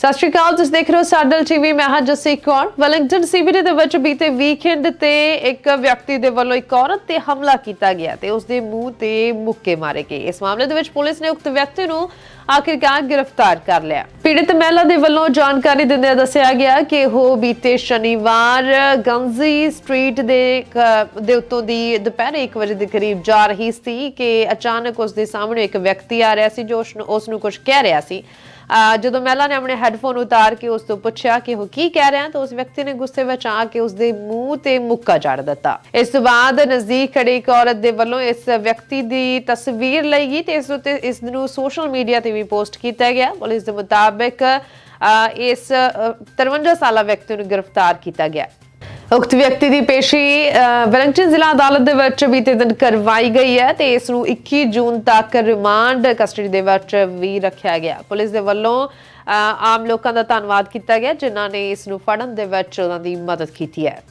ਸਤਿ ਸ਼੍ਰੀ ਅਕਾਲ, ਤੁਸੀਂ ਦੇਖ ਰਹੇ ਹੋ ਸਾਡਲ ਟੀਵੀ ਮੈਂ ਹਾਂ ਜਸੀ ਕੌਰ। ਵੈਲਿੰਗਟਨ ਸੀਬੀਡੀ ਦੇ ਵਿੱਚ ਬੀਤੇ ਵੀਕਐਂਡ ਤੇ ਇੱਕ ਵਿਅਕਤੀ ਦੇ ਵੱਲੋਂ ਇੱਕ ਔਰਤ ਤੇ ਹਮਲਾ ਕੀਤਾ ਗਿਆ ਤੇ ਉਸ ਦੇ ਮੂੰਹ ਤੇ ਮੁੱਕੇ ਮਾਰੇ ਗਏ। ਇਸ ਮਾਮਲੇ ਦੇ ਵਿੱਚ ਪੁਲਿਸ ਨੇ ਉਕਤ ਵਿਅਕਤੀ ਨੂੰ ਆਖਿਰਕਾਰ ਗ੍ਰਿਫਤਾਰ ਕਰ ਲਿਆ। ਪੀੜਤ ਮਹਿਲਾ ਦੇ ਵੱਲੋਂ ਜਾਣਕਾਰੀ ਦਿੰਦਿਆਂ ਦੱਸਿਆ ਗਿਆ ਕਿ ਉਹ ਬੀਤੇ ਸ਼ਨੀਵਾਰ ਗੰਜ਼ੀ ਸਟਰੀਟ ਦੇ ਕ- ਦੇ ਉੱਤੋਂ ਦੀ ਦੁਪਹਿਰੇ 1 ਵਜੇ ਦੇ ਕਰੀਬ ਜਾ ਰਹੀ ਸੀ ਕਿ ਅਚਾਨਕ ਉਸ ਦੇ ਸਾਹਮਣੇ ਇੱਕ ਵਿਅਕਤੀ ਆ ਰਿਹਾ ਸੀ ਜੋ ਉਸ ਨੂੰ, ਉਸ ਕੁਝ ਕਹਿ ਰਿਹਾ ਸੀ। ਜਦੋਂ ਮਹਿਲਾ ਨੇ ਆਪਣੇ ਹੈੱਡਫੋਨ ਉਤਾਰ ਕੇ ਉਸ ਤੋਂ ਪੁੱਛਿਆ ਕਿ ਉਹ ਕੀ ਕਹਿ ਰਿਹਾ, ਤਾਂ ਉਸ ਵਿਅਕਤੀ ਨੇ ਗੁੱਸੇ ਵਿੱਚ ਆ ਕੇ ਉਸ ਦੇ ਮੂੰਹ ਤੇ ਮੁੱਕਾ ਜੜ ਦਿੱਤਾ। ਇਸ ਤੋਂ ਬਾਅਦ ਨਜ਼ਦੀਕ ਖੜੀ ਇੱਕ ਔਰਤ ਦੇ ਵੱਲੋਂ ਇਸ ਵਿਅਕਤੀ ਦੀ ਤਸਵੀਰ ਲਈ ਗਈ ਤੇ ਇਸ ਉੱਤੇ ਇਸ ਨੂੰ ਸੋਸ਼ਲ ਮੀਡੀਆ ਤੇ ਵੀ ਪੋਸਟ ਕੀਤਾ ਗਿਆ। ਪੁਲਿਸ ਦੇ ਮੁਤਾਬਕ ਅਹ ਇਸ ਅਹ 53 ਸਾਲਾ ਵਿਅਕਤੀ ਨੂੰ ਗ੍ਰਿਫਤਾਰ ਕੀਤਾ ਗਿਆ। ਉਕਤ ਵਿਅਕਤੀ ਦੀ ਪੇਸ਼ੀ ਅਹ, ਵੈਲਿੰਗਟਨ ਜ਼ਿਲ੍ਹਾ ਅਦਾਲਤ ਦੇ ਵਿੱਚ ਬੀਤੇ ਦਿਨ ਕਰਵਾਈ ਗਈ ਹੈ ਤੇ ਇਸ ਨੂੰ 21 ਜੂਨ ਤੱਕ ਰਿਮਾਂਡ ਕਸਟਡੀ ਦੇ ਵਿੱਚ ਵੀ ਰੱਖਿਆ ਗਿਆ। ਪੁਲਿਸ ਦੇ ਵੱਲੋਂ ਅਹ, ਆਮ ਲੋਕਾਂ ਦਾ ਧੰਨਵਾਦ ਕੀਤਾ ਗਿਆ ਜਿਨ੍ਹਾਂ ਨੇ ਇਸ ਨੂੰ ਫੜਨ ਦੇ ਵਿੱਚ ਉਹਨਾਂ ਦੀ ਮਦਦ ਕੀਤੀ ਹੈ।